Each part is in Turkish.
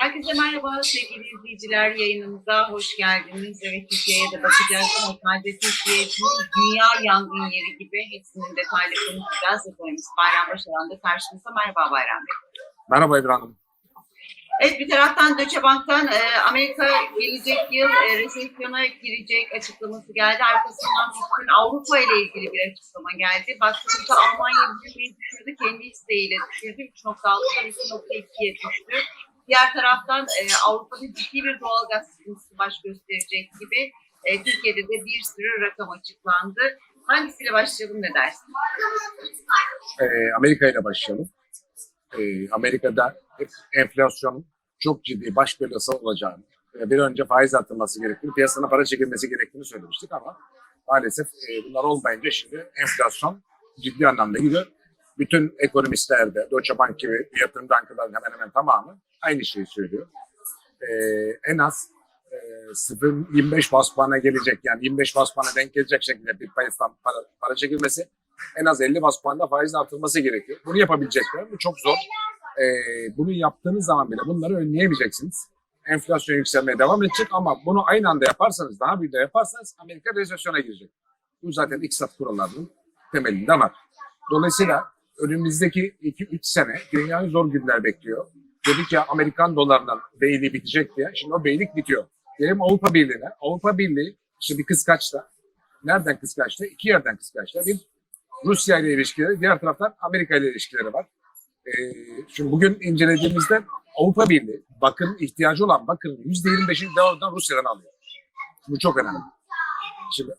Herkese merhaba sevgili izleyiciler. Yayınımıza hoş geldiniz. Evet Türkiye'ye de bakacağız ama sadece Türkiye değil, dünya yangın yeri gibi hepsinin detaylı konuşacağız. Efendimiz Bayram Başaran da. Merhaba Bayram Bey. Merhaba Ebru Hanım. Evet bir taraftan Deutsche Bank'tan e, Amerika gelecek yıl e, resesyona girecek açıklaması geldi. Arkasından bütün Avrupa ile ilgili bir açıklama geldi. Baktığımızda Almanya büyümeyi düşürdü. Kendi isteğiyle düşürdü. 3.6'dan 2.2'ye düştü. Diğer taraftan e, Avrupa'da ciddi bir doğal gaz sıkıntısı baş gösterecek gibi. E, Türkiye'de de bir sürü rakam açıklandı. Hangisiyle başlayalım ne dersin? Ee, Amerika ile başlayalım. Ee, Amerika'da enflasyonun çok ciddi baş belası olacağını, ve bir önce faiz artırılması gerektiğini, piyasana para çekilmesi gerektiğini söylemiştik ama maalesef e, bunlar olmayınca şimdi enflasyon ciddi anlamda gidiyor. Bütün ekonomistler de, Deutsche Bank gibi yatırım bankaların hemen hemen tamamı aynı şeyi söylüyor. Ee, en az e, 0.25 bas puana gelecek yani 25 bas denk gelecek şekilde bir payadan para, para çekilmesi en az 50 bas puanda faiz artırılması gerekiyor. Bunu yapabilecekler. Bu çok zor. Ee, bunu yaptığınız zaman bile bunları önleyemeyeceksiniz. Enflasyon yükselmeye devam edecek ama bunu aynı anda yaparsanız, daha bir de yaparsanız Amerika resesyona girecek. Bu zaten iktisat kurallarının temelinde var. Dolayısıyla önümüzdeki 2-3 sene dünyayı zor günler bekliyor. Dedik ya Amerikan dolarından beyliği bitecek diye. Şimdi o beylik bitiyor. Gelelim Avrupa Birliği'ne. Avrupa Birliği işte bir kıskaçta. Nereden kıskaçta? İki yerden kıskaçta. Bir Rusya ile ilişkileri, diğer taraftan Amerika ile ilişkileri var. Ee, şimdi bugün incelediğimizde Avrupa Birliği bakın ihtiyacı olan bakın %25'ini doğrudan Rusya'dan alıyor. Bu çok önemli. Şimdi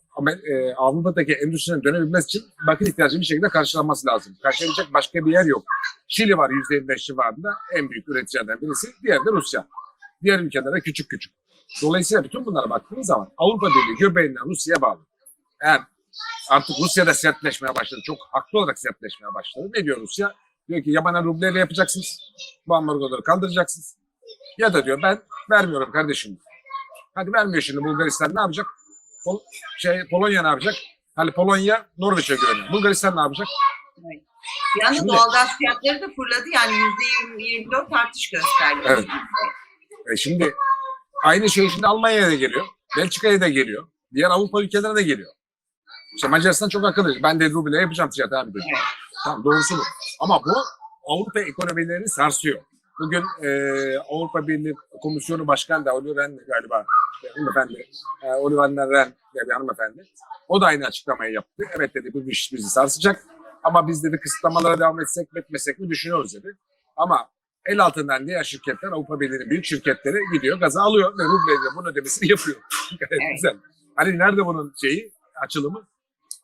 e, Avrupa'daki endüstrinin dönebilmesi için bakın ihtiyacının bir şekilde karşılanması lazım. Karşılayacak başka bir yer yok. Şili var %25 civarında en büyük üreticilerden birisi. Diğeri de Rusya. Diğer ülkelere küçük küçük. Dolayısıyla bütün bunlara baktığınız zaman Avrupa Birliği göbeğinden Rusya'ya bağlı. Eğer artık Rusya'da sertleşmeye başladı. Çok haklı olarak sertleşmeye başladı. Ne diyor Rusya? Diyor ki ya bana rubleyle yapacaksınız. Bu ambargoları kaldıracaksınız. Ya da diyor ben vermiyorum kardeşim. Hadi vermiyor şimdi Bulgaristan ne yapacak? Pol- şey Polonya ne yapacak? Hani Polonya Norveç'e güveniyor. Bulgaristan ne yapacak? Evet. Anda Şimdi- doğalgaz fiyatları da fırladı. Yani %24 artış gösterdi. Evet. E şimdi aynı şey şimdi Almanya'ya da geliyor. Belçika'ya da geliyor. Diğer Avrupa ülkelerine de geliyor. İşte Macaristan çok akıllı. Ben de ruble yapacağım ticaret abi dedi. Tamam doğrusu bu. Ama bu Avrupa ekonomilerini sarsıyor. Bugün e, Avrupa Birliği Komisyonu Başkanı da Oli Rehn galiba e, hanımefendi. E, Oli Van diye bir hanımefendi. O da aynı açıklamayı yaptı. Evet dedi bu iş bizi sarsacak. Ama biz dedi kısıtlamalara devam etsek mi etmesek mi düşünüyoruz dedi. Ama el altından diğer şirketler Avrupa Birliği'nin büyük şirketleri gidiyor gaza alıyor ve rubleyle bunun ödemesini yapıyor. Güzel. Hani nerede bunun şeyi açılımı?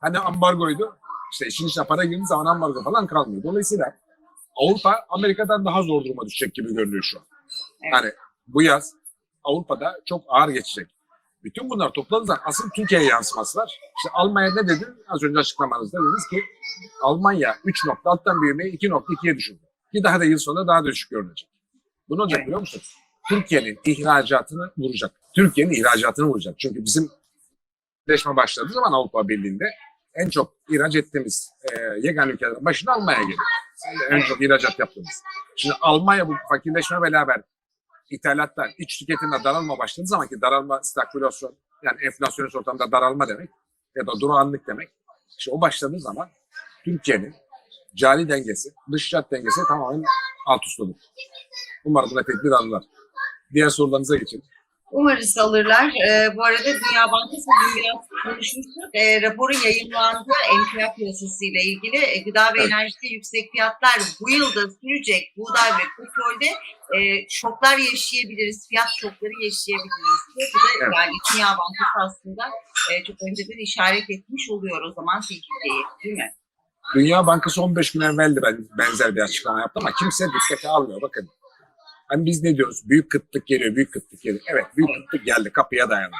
Hani ambargoydu. İşte işin içine para girdiği zaman ambargo falan kalmıyor. Dolayısıyla Avrupa Amerika'dan daha zor duruma düşecek gibi görünüyor şu an. Evet. Yani bu yaz Avrupa'da çok ağır geçecek. Bütün bunlar toplandığı zaman asıl Türkiye'ye yansıması var. İşte Almanya ne dedi? Az önce açıklamanızda dediniz ki Almanya 3.6'dan büyümeyi 2.2'ye düşürdü. Ki daha da yıl sonunda daha da düşük görünecek. Bu ne olacak Evet. biliyor musunuz? Türkiye'nin ihracatını vuracak. Türkiye'nin ihracatını vuracak. Çünkü bizim birleşme başladığı zaman Avrupa Birliği'nde en çok ihraç ettiğimiz e, yegane ülkelerin başında Almanya geliyor. En çok ihracat yaptığımız. Şimdi Almanya bu fakirleşme beraber ithalattan iç tüketimde daralma başladığı zaman ki daralma stagflasyon yani enflasyonist ortamda daralma demek ya da durağanlık demek. İşte o başladığı zaman Türkiye'nin cari dengesi, dış şart dengesi tamamen alt üst olur. Umarım buna tedbir alırlar. Diğer sorularınıza geçelim. Umarız alırlar. Ee, bu arada Dünya Bankası dün biraz konuşmuştuk. Ee, raporun yayınlandı emtia piyasası ile ilgili. E, gıda ve Evet. enerjide yüksek fiyatlar bu yılda sürecek buğday ve petrolde e, şoklar yaşayabiliriz. Fiyat şokları yaşayabiliriz. Bu da Evet. yani Dünya Bankası aslında e, çok önceden işaret etmiş oluyor o zaman tehlikeyi değil mi? Dünya Bankası 15 gün evvel de ben benzer bir açıklama yaptı ama kimse dikkate almıyor. Bakın hani biz ne diyoruz? Büyük kıtlık geliyor, büyük kıtlık geliyor. Evet büyük kıtlık geldi, kapıya dayandı.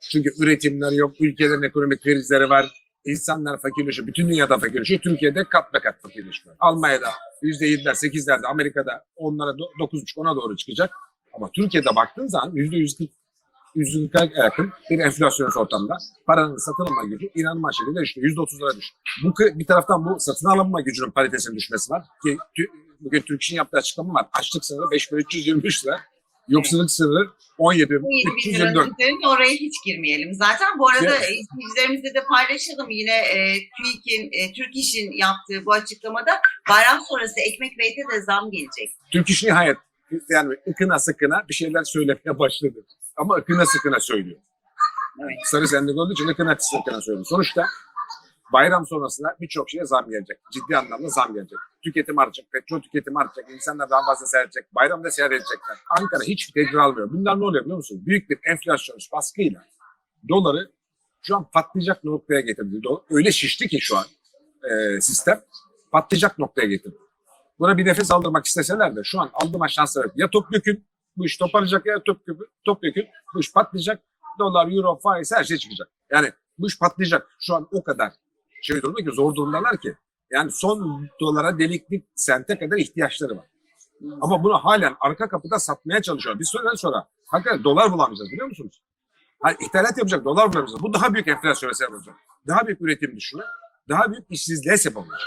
Çünkü üretimler yok, ülkelerin ekonomik krizleri var, insanlar fakirleşiyor. Bütün dünyada fakirleşiyor. Türkiye'de kat be kat fakirleşiyor. Almanya'da %7'ler, 8'lerde, Amerika'da onlara do- 9,5 ona doğru çıkacak. Ama Türkiye'de baktığın zaman %140 %40'a yakın bir enflasyonist ortamda paranın satın alma gücü inanılmaz şekilde düştü. %30'lara düştü. Bu bir taraftan bu satın alma gücünün paritesinin düşmesi var ki tü- bugün Türk İş'in yaptığı açıklama var. Açlık sınırı 5323 lira. Yoksulluk sınırı 17 Bu 7 bin 324. liranın üzerinde oraya hiç girmeyelim. Zaten bu arada Evet. izleyicilerimizle de paylaşalım. Yine e, TÜİK'in, e, Türk İş'in yaptığı bu açıklamada bayram sonrası ekmek ve ete de zam gelecek. Türk İş nihayet yani ıkına sıkına bir şeyler söylemeye başladı. Ama ıkına sıkına söylüyor. Evet. Sarı sendika olduğu için ıkına sıkına söylüyor. Sonuçta bayram sonrasında birçok şeye zam gelecek. Ciddi anlamda zam gelecek. Tüketim artacak, petrol tüketimi artacak, insanlar daha fazla seyredecek, bayramda seyredecekler. Ankara hiçbir tedbir almıyor. Bundan ne oluyor biliyor musun? Büyük bir enflasyon baskıyla doları şu an patlayacak noktaya getirdi. Öyle şişti ki şu an e, sistem patlayacak noktaya getirdi. Buna bir nefes aldırmak isteseler de şu an aldırma şansları yok. Ya topyekün bu iş toparlayacak ya topyekün, topyekün bu iş patlayacak. Dolar, euro, faiz her şey çıkacak. Yani bu iş patlayacak. Şu an o kadar şey durumda ki zor durumdalar ki. Yani son dolara delikli sente kadar ihtiyaçları var. Ama bunu halen arka kapıda satmaya çalışıyor. Bir süre sonra hakikaten dolar bulamayacağız biliyor musunuz? Hani ithalat yapacak dolar bulamayacağız. Bu daha büyük enflasyona sebep olacak. Daha büyük üretim düşüşüne, daha büyük işsizliğe sebep olacak.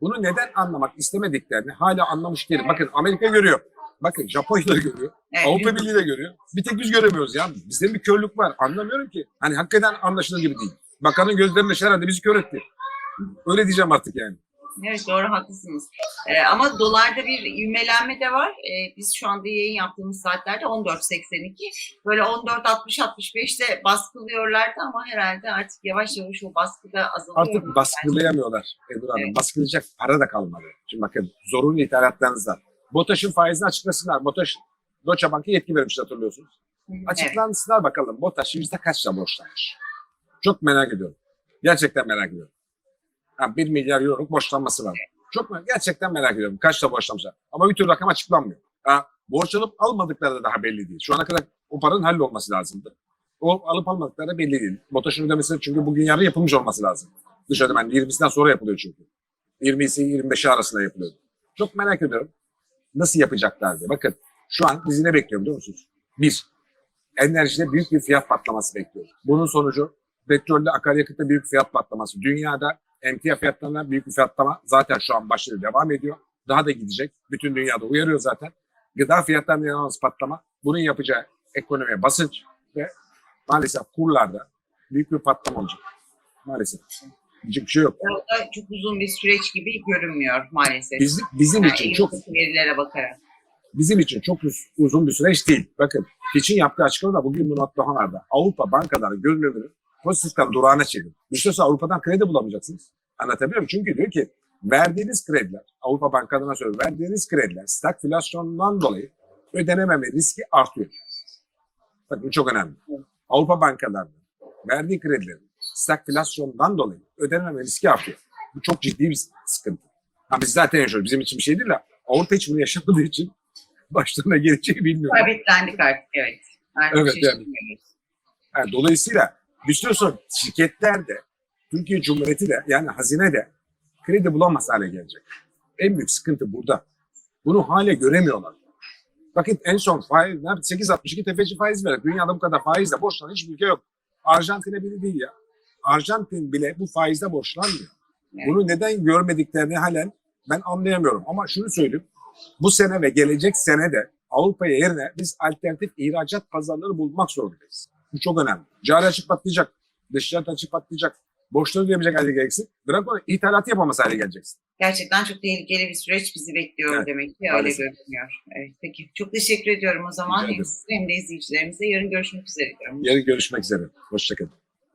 Bunu neden anlamak istemediklerini hala anlamış değilim. Bakın Amerika görüyor. Bakın Japonya da görüyor. Evet. Avrupa Birliği de görüyor. Bir tek biz göremiyoruz ya. Bizde bir körlük var. Anlamıyorum ki. Hani hakikaten anlaşılır gibi değil. Bakanın gözlerinde herhalde bizi kör etti. Öyle diyeceğim artık yani. Evet doğru haklısınız. Ee, ama dolarda bir ivmelenme de var. Ee, biz şu anda yayın yaptığımız saatlerde 14.82. Böyle 14.60-65'te baskılıyorlardı ama herhalde artık yavaş yavaş o baskı da azalıyor. Artık baskılayamıyorlar Ebru Hanım. Evet. Baskılayacak para da kalmadı. Şimdi bakın zorunlu ithalatlarınız var. BOTAŞ'ın faizini açıklasınlar. BOTAŞ Deutsche Bank'a yetki vermiş hatırlıyorsunuz. Evet. Açıklansınlar bakalım BOTAŞ yüzde kaçla borçlanmış. Çok merak ediyorum. Gerçekten merak ediyorum. Ha, 1 milyar euroluk borçlanması var. Çok merak, gerçekten merak ediyorum. Kaçla borçlanmışlar. Ama bir türlü rakam açıklanmıyor. Ha, borç alıp almadıkları da daha belli değil. Şu ana kadar o paranın hallolması lazımdı. O alıp almadıkları da belli değil. BOTAŞ'ın ödemesi çünkü bugün yarın yapılmış olması lazım. Dış ödeme 20'sinden sonra yapılıyor çünkü. 20'si 25'i arasında yapılıyor. Çok merak ediyorum. Nasıl yapacaklar diye. Bakın şu an bizi ne bekliyor biliyor musunuz? Bir, enerjide büyük bir fiyat patlaması bekliyor. Bunun sonucu petrolde akaryakıtta büyük fiyat patlaması. Dünyada emtia fiyatlarına büyük bir fiyatlama zaten şu an başladı devam ediyor. Daha da gidecek. Bütün dünyada uyarıyor zaten. Gıda fiyatlarında inanılmaz patlama. Bunun yapacağı ekonomiye basınç ve maalesef kurlarda büyük bir patlama olacak. Maalesef. Diyecek bir şey yok. O da çok uzun bir süreç gibi görünmüyor maalesef. Bizim, bizim Yani için çok verilere bakarak. bizim için çok uz- uzun bir süreç değil. Bakın Fitch'in yaptığı açıklamada bugün daha vardı. Avrupa bankaları görünümünü pozitiften durağına çekin. Düşünsene Avrupa'dan kredi bulamayacaksınız. Anlatabiliyor muyum? Çünkü diyor ki verdiğiniz krediler, Avrupa bankalarına söylüyor, verdiğiniz krediler stagflasyondan dolayı ödenememe riski artıyor. Bakın bu çok önemli. Avrupa bankalarının verdiği kredilerin stagflasyondan dolayı ödenememe riski artıyor. Bu çok ciddi bir sıkıntı. Ha biz zaten yaşıyoruz. Bizim için bir şey değil de Avrupa hiç bunu yaşamadığı için başlarına geleceği bilmiyorum. Sabitlendik artık evet. Artık Evet, yani. şaşırmıyoruz. Yani dolayısıyla sonra şirketler de Türkiye Cumhuriyeti de yani hazine de kredi bulamaz hale gelecek. En büyük sıkıntı burada. Bunu hala göremiyorlar. Bakın en son faiz, 8.62 tefeci faiz vererek dünyada bu kadar faizle borçlanan hiçbir ülke yok. Arjantin'e bile değil ya. Arjantin bile bu faizle borçlanmıyor. Evet. Bunu neden görmediklerini halen ben anlayamıyorum. Ama şunu söyleyeyim. Bu sene ve gelecek sene de Avrupa'ya yerine biz alternatif ihracat pazarları bulmak zorundayız. Bu çok önemli. Cari açık patlayacak. Dış ticaret açık patlayacak. Borçları ödeyemeyecek hale geleceksin. Bırak onu ithalatı yapamaz hale geleceksin. Gerçekten çok tehlikeli bir süreç bizi bekliyor Evet, demek ki öyle görünüyor. Evet, peki çok teşekkür ediyorum o zaman hem ederim. size hem de izleyicilerimize. Yarın görüşmek üzere diyorum. Yarın görüşmek üzere. Hoşçakalın.